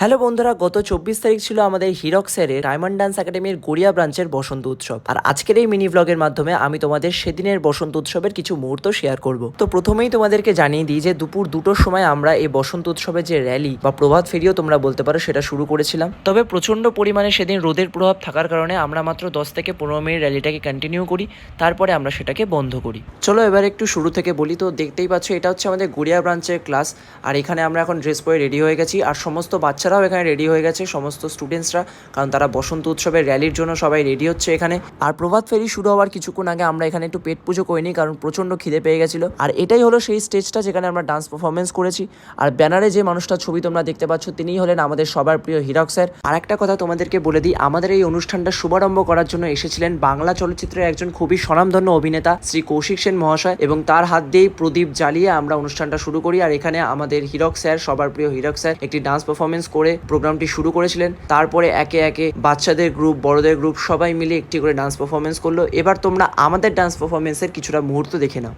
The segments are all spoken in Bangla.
হ্যালো বন্ধুরা, গত চব্বিশ তারিখ ছিল আমাদের হিরক্সের ডায়মন্ড ডান্স একাডেমির গড়িয়া ব্রাঞ্চের বসন্ত উৎসব। আর আজকের এই মিনি ব্লগের মাধ্যমে আমি তোমাদের সেদিনের বসন্ত উৎসবের কিছু মুহূর্ত শেয়ার করব। তো প্রথমেই তোমাদেরকে জানিয়ে দিই যে দুপুর দুটোর সময় আমরা এই বসন্ত উৎসবের যে র্যালি বা প্রভাত ফেরিও তোমরা বলতে পারো, সেটা শুরু করেছিলাম। তবে প্রচণ্ড পরিমাণে সেদিন রোদের প্রভাব থাকার কারণে আমরা মাত্র দশ থেকে পনেরো মিনিট র্যালিটাকে কন্টিনিউ করি, তারপরে আমরা সেটাকে বন্ধ করি। চলো এবার একটু শুরু থেকে বলি, তো দেখতেই পাচ্ছ এটা হচ্ছে আমাদের গড়িয়া ব্রাঞ্চের ক্লাস আর এখানে আমরা এখন ড্রেস পরে রেডি হয়ে গেছি। আর সমস্ত বাচ্চারাও এখানে রেডি হয়ে গেছে সমস্ত স্টুডেন্টসরা কারণ তারা বসন্ত উৎসবের র্যালির জন্য সবাই রেডি হচ্ছে এখানে। আর প্রভাত ফেরি শুরু হওয়ার কিছুক্ষণ আগে আমরা এখানে একটু পেট পুজো করিনি, কারণ প্রচণ্ড খিদে পেয়ে গেছিল। আর এটাই হলো সেই স্টেজটা যেখানে আমরা ডান্স পারফরমেন্স করেছি। আর ব্যানারে যে মানুষটার ছবি তোমরা দেখতে পাচ্ছ, তিনিই হলেন আমাদের সবার প্রিয় হিরক স্যার। আর একটা কথা তোমাদেরকে বলে দিই, আমাদের এই অনুষ্ঠানটা শুভারম্ভ করার জন্য এসেছিলেন বাংলা চলচ্চিত্রের একজন খুবই স্বনামধন্য অভিনেতা শ্রী কৌশিক সেন মহাশয়, এবং তার হাত দিয়েই প্রদীপ জ্বালিয়ে আমরা অনুষ্ঠানটা শুরু করি। আর এখানে আমাদের হিরক স্যার, সবার প্রিয় হিরক স্যার, একটি ডান্স পারফরমেন্স করে প্রোগ্রামটি শুরু করেছিলেন তারপরে একে একে বাচ্চাদের গ্রুপ বড়দের গ্রুপ সবাই মিলে একটি করে ডান্স পারফরমেন্স করল এবার তোমরা আমাদের ডান্স পারফরমেন্সের কিছুটা মুহূর্ত দেখে নাও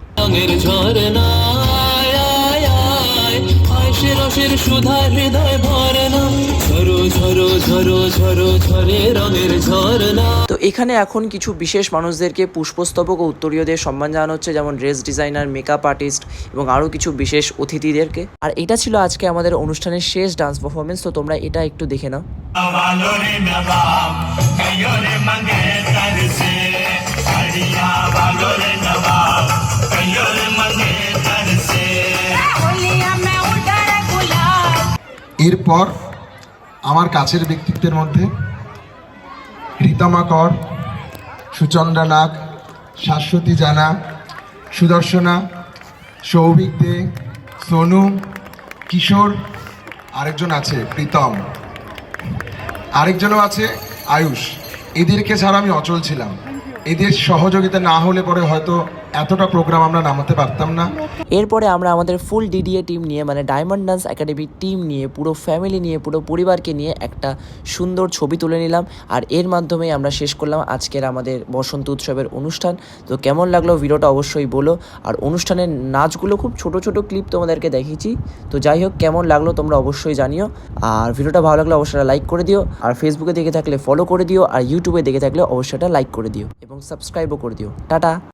সুধা হৃদয় ভরে না তো এখানে এখন কিছু বিশেষ মানুষদেরকে পুষ্পস্তবক ও উত্তরীয়দের সম্মান জানানো হচ্ছে যেমন ড্রেস ডিজাইনার মেকআপ আর্টিস্ট এবং আরও কিছু বিশেষ অতিথিদেরকে। আর এটা ছিল আজকে আমাদের অনুষ্ঠানের শেষ ডান্স পারফরমেন্স তো তোমরা এটা একটু দেখে নাও। এরপর আমার কাছের ব্যক্তিত্বের মধ্যে রীতমা কর সুচন্দ্রা নাগ, শাশ্বতী জানা, সুদর্শনা, সৌভিক দে, সোনু, কিশোর, আরেকজন আছে, প্রীতম। আরেকজনও আছে, আয়ুষ। এদেরকে ছাড়া আমি অচল ছিলাম। এদের সহযোগিতা না হলে পরে হয়তো এতটা প্রোগ্রাম আমরা নামাতে পারতাম না। এরপরে আমরা আমাদের ফুল ডিডিএ টিম নিয়ে মানে ডায়মন্ড ডান্স একাডেমি টিম নিয়ে, পুরো ফ্যামিলি নিয়ে, পুরো পরিবারকে নিয়ে একটা সুন্দর ছবি তুলে নিলাম। আর এর মাধ্যমে আমরা শেষ করলাম আজকের আমাদের বসন্ত উৎসবের অনুষ্ঠান। তো কেমন লাগল ভিডিওটা অবশ্যই বলো। আর অনুষ্ঠানের নাচগুলো খুব ছোট ছোট ক্লিপ তোমাদেরকে দেখিয়েছি। তো যাই হোক, কেমন লাগল তোমরা অবশ্যই জানিও। আর ভিডিওটা ভালো লাগলে অবশ্যই লাইক করে দিও। আর ফেসবুকে দেখে থাকলে ফলো করে দিও। আর ইউটিউবে দেখে থাকলে অবশ্যই লাইক করে দিও। এবং সাবস্ক্রাইবও করে দিও। টাটা!